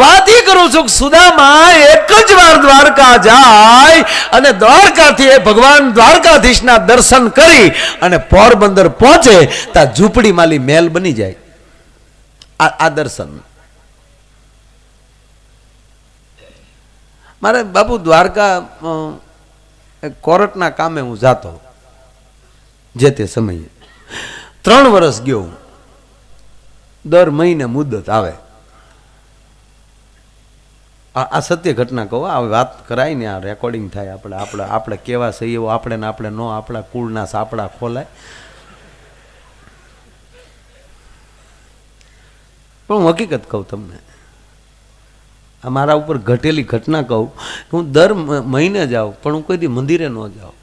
વાત એ કરું છું કે સુદામા એક જ વાર દ્વારકા જાય અને દ્વારકાથી એ ભગવાન દ્વારકાધીશના દર્શન કરી અને પોરબંદર પહોંચે ત્યાં ઝૂંપડી માલી મહેલ બની જાય. આ આ દર્શન. મારે બાપુ દ્વારકા કોર્ટના કામે હું જાતો જે તે સમયે. ત્રણ વર્ષ ગયો દર મહિને મુદત આવે. આ સત્ય ઘટના કહો, આ વાત કરાય ને આ રેકોર્ડિંગ થાય, આપણે આપણે આપણે કેવા સહી આપણે ને આપણે નો, આપણા કુળના સાપડા ખોલાય. પણ હું હકીકત કહું તમને. આ મારા ઉપર ઘટેલી ઘટના કહું હું દર મહિને જાઉં, પણ હું કોઈ દી મંદિરે ન જાઉં.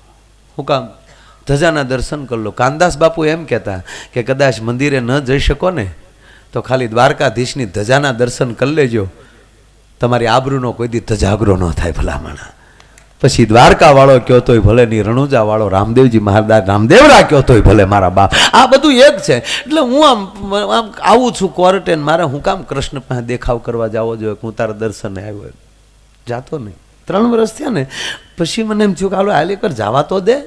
હું કામ ધજાના દર્શન કરી લો કાનદાસ બાપુ એમ કહેતા કે કદાચ મંદિરે ન જઈ શકો ને, તો ખાલી દ્વારકાધીશની ધજાના દર્શન કરી લેજો. તમારી આબરૂનો કોઈ દી તજાગરો ન થાય ભલામણા. પછી દ્વારકાવાળો કયો તોય ભલે ની રણુજાવાળો, રામદેવજી મહારાજ, રામદેવરા કયો તોય ભલે મારા બાપ. આ બધું એક છે. એટલે હું આમ આમ આવું છું ક્વોરન્ટાઇન મારે હું કામ કૃષ્ણ પાસે દેખાવ કરવા જાવો જોઈએ હું તારા દર્શને આવ્યો જાતો નહીં. ત્રણ વર્ષ થયા ને, પછી મને એમ થયું કે હાલો, હાલ કર જવા તો દે.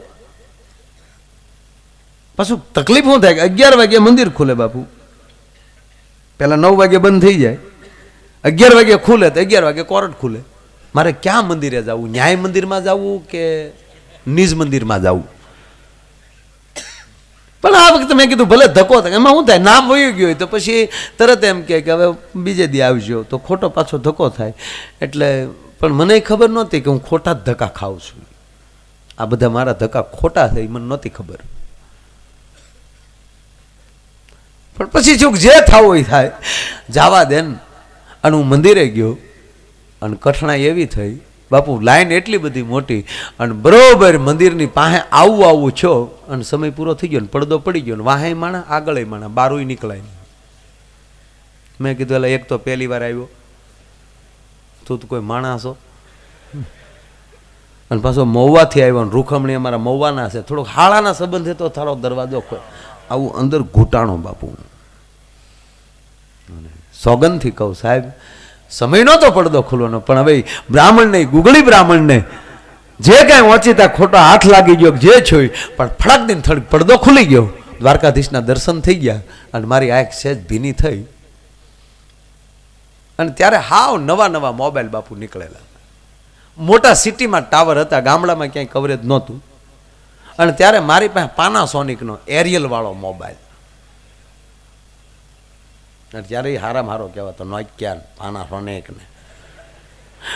પાછું તકલીફ શું થાય કે અગિયાર વાગે મંદિર ખુલે બાપુ. પહેલાં નવ વાગે બંધ થઈ જાય. અગિયાર વાગે ખુલે તો અગિયાર વાગે કોર્ટ ખુલે. મારે ક્યાં મંદિરે જવું? ન્યાય મંદિરમાં જવું કે નિજ મંદિરમાં જવું? પણ આ વખતે મેં કીધું, ભલે ધક્કો થાય, એમાં શું થાય? નામ વયું ગયું હોય તો પછી તરત એમ કે હવે બીજે દી આવજો. તો ખોટો પાછો ધક્કો થાય. એટલે પણ મને ખબર નહોતી કે હું ખોટા જ ધક્કા ખાઉં છું. આ બધા મારા ધક્કા ખોટા થાય મને નહોતી ખબર. પણ પછી ચૂક જે થવું હોય થાય. જવા દે અને હું મંદિરે ગયો અને કઠણાઈ એવી થઈ, બાપુ, લાઈન એટલી બધી મોટી અને બરોબર મંદિરની પાસે આવું આવું છો અને સમય પૂરો થઈ ગયો ને પડદો પડી ગયો ને વાહે માણા, આગળ માણા બારું નીકળાય. મેં કીધું એટલે એક તો પહેલી વાર આવ્યો. તું તો કોઈ માણસો અને પાછો મહુવાથી આવ્યો ને રૂખમણી અમારા મહુવાના છે. થોડોક હાળાના સંબંધે તો થારો દરવાજો આવું અંદર ઘૂંટાણો બાપુ. અને સોગંદથી કહું, સાહેબ, સમય નહોતો પડદો ખુલવાનો પણ હવે બ્રાહ્મણને ગુગળી બ્રાહ્મણને જે કાંઈ વાંચીતા ખોટો હાથ લાગી ગયો જે છોય, પણ ફળક દિન થોડીક પડદો ખુલી ગયો. દ્વારકાધીશના દર્શન થઈ ગયા અને મારી આંખ સહેજ ભીની થઈ. અને ત્યારે હાવ નવા નવા મોબાઈલ બાપુ નીકળેલા. મોટા સિટીમાં ટાવર હતા, ગામડામાં ક્યાંય કવરેજ નહોતું. અને ત્યારે મારી પાસે પાનાસોનિકનો એરિયલ વાળો મોબાઈલ. અને ત્યારે એ હારામાં હારો કહેવાતો નોકિયા પાના ને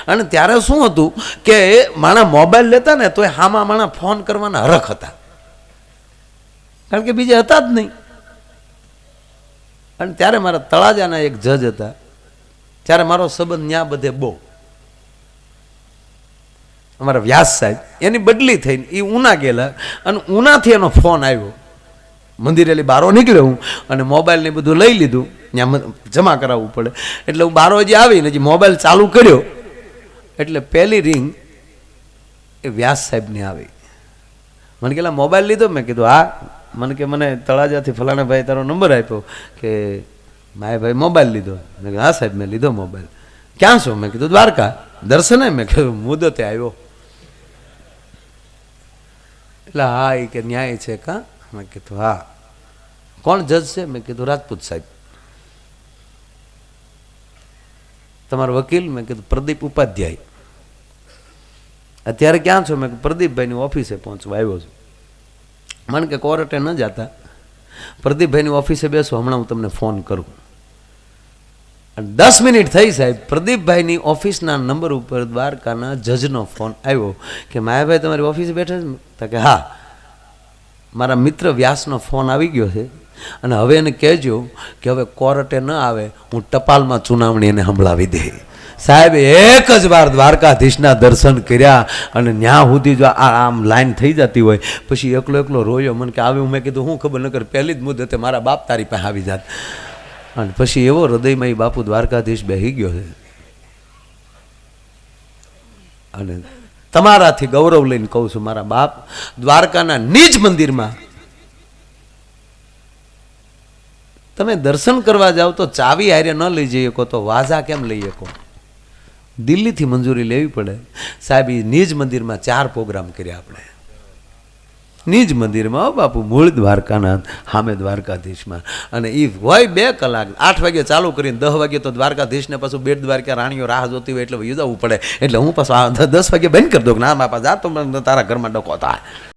અને ત્યારે શું હતું કે માણા મોબાઈલ લેતા ને તો એ હામા માણા ફોન કરવાના હરખ હતા. કારણ કે બીજે હતા જ નહીં. અને ત્યારે મારા તળાજાના એક જજ હતા. ત્યારે મારો સંબંધ ન્યા બધે બહુ. અમારા વ્યાસ સાહેબ, એની બદલી થઈને એ ઉના ગયેલા અને ઉનાથી એનો ફોન આવ્યો. મંદિરેલી બારો નીકળ્યો હું અને મોબાઈલને બધું લઈ લીધું. ત્યાં જમા કરાવવું પડે. એટલે હું બારો હજી આવીને હજી મોબાઈલ ચાલુ કર્યો. એટલે પહેલી રિંગ એ વ્યાસ સાહેબની આવી. મને કહેલા મોબાઈલ લીધો? મેં કીધું, હા. મને કે, મને તળાજાથી ફલાણા ભાઈ તારો નંબર આપ્યો કે માય ભાઈ મોબાઈલ લીધો. મેં કીધું, હા સાહેબ, મેં લીધો મોબાઈલ. ક્યાં છો? મેં કીધું, દ્વારકા. દર્શને? મેં કીધું મુદતે આવ્યો. એટલે હા એ કે ન્યાય છે કા? મેં કીધું, હા. કોણ જજ છે? મેં કીધું, રાજપૂત સાહેબ. તમારો વકીલ, મેં કીધું, પ્રદીપ ઉપાધ્યાય. અત્યારે ક્યાં છો? મેં પ્રદીપભાઈની ઓફિસે પહોંચવા આવ્યો છું. મને કે કોર્ટે ન જતા. પ્રદીપભાઈની ઓફિસે બેસો, હમણાં હું તમને ફોન કરું. અને દસ મિનિટ થઈ સાહેબ, પ્રદીપભાઈની ઓફિસના નંબર ઉપર દ્વારકાના જજનો ફોન આવ્યો કે માયાભાઈ તમારી ઓફિસે બેઠા છે? કે હા. મારા મિત્ર વ્યાસનો ફોન આવી ગયો છે. અને હવે એને કહેજો કે હવે કોર્ટે ન આવે, હું ટપાલમાં ચુનાવણી એને સંભળાવી દે. સાહેબ, એક જ વાર દ્વારકાધીશના દર્શન કર્યા અને ન્યા સુધી જો આ આમ લાઈન થઈ જતી હોય, પછી એકલો એકલો રોયો, મને કે આવ્યું, મેં કીધું, હું ખબર, નકર પહેલી જ મુદ્દતે મારા બાપ તારી પાસે આવી જાત. અને પછી એવો હૃદયમાં એ બાપુ દ્વારકાધીશ બેહી ગયો છે. અને તમારાથી ગૌરવ લઈને કહું છું, મારા બાપ દ્વારકાના નિજ મંદિરમાં તમે દર્શન કરવા જાઓ તો ચાવી હારે ન લઈ જઈ શકો, તો વાઝા કેમ લઈ શકો? દિલ્હીથી મંજૂરી લેવી પડે. સાહેબ એ નિજ મંદિરમાં ચાર પ્રોગ્રામ કર્યા આપણે. નિજ મંદિરમાં બાપુ, મૂળ દ્વારકાના સામે દ્વારકાધીશમાં. અને એ હોય બે કલાક. આઠ વાગે ચાલુ કરીને દસ વાગે તો દ્વારકાધીશને પાછું બેટ દ્વારકા રાણીઓ રાહ જોતી હોય એટલે યુદાવવું પડે. એટલે હું પાછું દસ વાગે બંધ કરી દઉં ના બાપા જા, તો તારા ઘરમાં ડકો થાય.